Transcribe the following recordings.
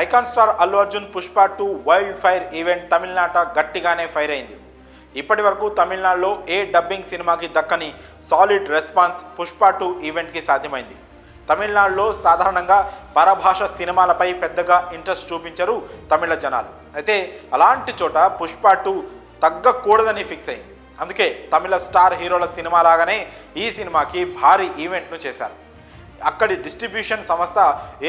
Icon star Allu Arjun Pushpa two wild fire event తమిళనాట గట్టిగానే fire అయింది. ఇప్పటి వరకు తమిళనాడులో ఏ డబ్బింగ్ సినిమాకి దక్కని సాలిడ్ రెస్పాన్స్ పుష్ప టూ ఈవెంట్కి సాధ్యమైంది. తమిళనాడులో సాధారణంగా పరభాష సినిమాలపై పెద్దగా ఇంట్రెస్ట్ చూపించరు తమిళ జనాలు. అయితే అలాంటి చోట పుష్ప టూ తగ్గకూడదని ఫిక్స్ అయింది. అందుకే తమిళ స్టార్ హీరోల సినిమా లాగానే ఈ సినిమాకి భారీ ఈవెంట్ను చేశారు. అక్కడి డిస్ట్రిబ్యూషన్ సంస్థ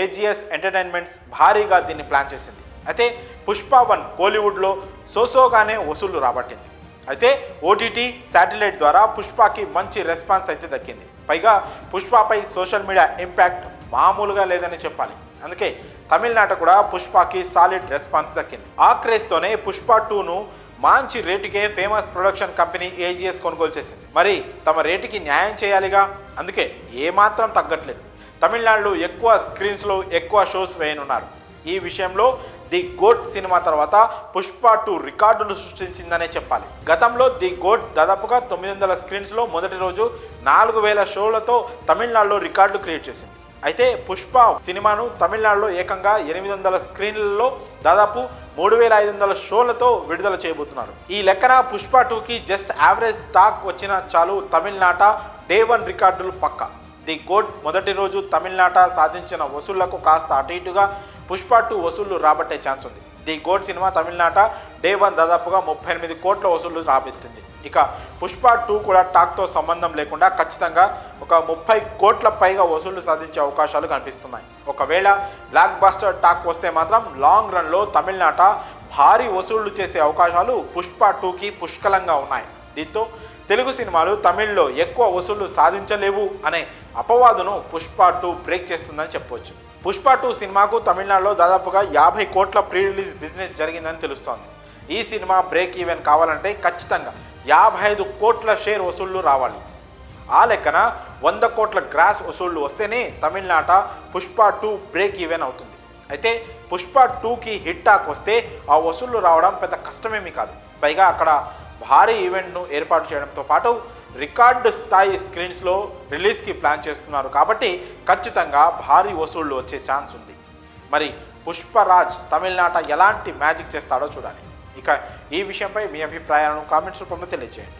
ఏజిఎస్ ఎంటర్టైన్మెంట్స్ భారీగా దీన్ని ప్లాన్ చేసింది. అయితే పుష్ప వన్ కోలీవుడ్లో సోసోగానే వసూళ్ళు రాబట్టింది. అయితే ఓటీటీ శాటిలైట్ ద్వారా పుష్పకి మంచి రెస్పాన్స్ అయితే దక్కింది. పైగా పుష్పపై సోషల్ మీడియా ఇంపాక్ట్ మామూలుగా లేదని చెప్పాలి. అందుకే తమిళనాట కూడా పుష్పకి సాలిడ్ రెస్పాన్స్ దక్కింది. ఆ క్రేజ్తోనే పుష్ప టూను మంచి రేటుకే ఫేమస్ ప్రొడక్షన్ కంపెనీ ఏజీఎస్ కొనుగోలు చేసింది. మరి తమ రేటుకి న్యాయం చేయాలిగా? అందుకే ఏమాత్రం తగ్గట్లేదు. తమిళనాడులో ఎక్కువ స్క్రీన్స్లో ఎక్కువ షోస్ వేయనున్నారు. ఈ విషయంలో ది గోట్ సినిమా తర్వాత పుష్ప టూ రికార్డులు సృష్టించిందనే చెప్పాలి. గతంలో ది గోట్ దాదాపుగా తొమ్మిది వందల స్క్రీన్స్లో మొదటి రోజు నాలుగు వేల షోలతో తమిళనాడులో రికార్డులు క్రియేట్ చేసింది. అయితే పుష్ప సినిమాను తమిళనాడులో ఏకంగా ఎనిమిది వందల స్క్రీన్లలో దాదాపు మూడు వేల ఐదు వందల షోలతో విడుదల చేయబోతున్నారు. ఈ లెక్కన పుష్ప టూకి జస్ట్ యావరేజ్ టాక్ వచ్చిన చాలు తమిళనాట డే వన్ రికార్డులు పక్కా. ది గోడ్ మొదటి రోజు తమిళనాట సాధించిన వసూళ్ళకు కాస్త అటు ఇటుగా పుష్ప టూ వసూళ్ళు రాబట్టే ఛాన్స్ ఉంది. ది గోడ్ సినిమా తమిళనాట డే వన్ దాదాపుగా ముప్పై ఎనిమిది కోట్ల వసూళ్ళు రాబెత్తింది ఇక పుష్ప టూ కూడా టాక్తో సంబంధం లేకుండా ఖచ్చితంగా ఒక ముప్పై కోట్ల పైగా వసూళ్ళు సాధించే అవకాశాలు కనిపిస్తున్నాయి. ఒకవేళ బ్లాక్ బాస్టర్ టాక్ వస్తే మాత్రం లాంగ్ రన్లో తమిళనాట భారీ వసూళ్ళు చేసే అవకాశాలు పుష్ప టూకి పుష్కలంగా ఉన్నాయి. దీంతో తెలుగు సినిమాలు తమిళ్ళో ఎక్కువ వసూళ్ళు సాధించలేవు అనే అపవాదును పుష్ప టూ బ్రేక్ చేస్తుందని చెప్పవచ్చు పుష్ప టూ సినిమాకు తమిళనాడులో దాదాపుగా యాభై కోట్ల ప్రీ రిలీజ్ బిజినెస్ జరిగిందని తెలుస్తోంది. ఈ సినిమా బ్రేక్ ఈవెన్ కావాలంటే ఖచ్చితంగా యాభై ఐదు కోట్ల షేర్ వసూళ్ళు రావాలి. ఆ లెక్కన వంద కోట్ల గ్రాస్ వసూళ్ళు వస్తేనే తమిళనాట పుష్ప టూ బ్రేక్ ఈవెన్ అవుతుంది. అయితే పుష్ప టూకి హిట్ టాక్ వస్తే ఆ వసూళ్ళు రావడం పెద్ద కష్టమేమీ కాదు. పైగా అక్కడ భారీ ఈవెంట్ను ఏర్పాటు చేయడంతో పాటు రికార్డు స్థాయి స్క్రీన్స్లో రిలీజ్కి ప్లాన్ చేస్తున్నారు. కాబట్టి ఖచ్చితంగా భారీ వసూళ్ళు వచ్చే ఛాన్స్ ఉంది. మరి పుష్పరాజ్ తమిళనాట ఎలాంటి మ్యాజిక్ చేస్తాడో చూడాలి. ఇక ఈ విషయంపై మీ అభిప్రాయాలను కామెంట్స్ రూపంలో తెలియజేయండి.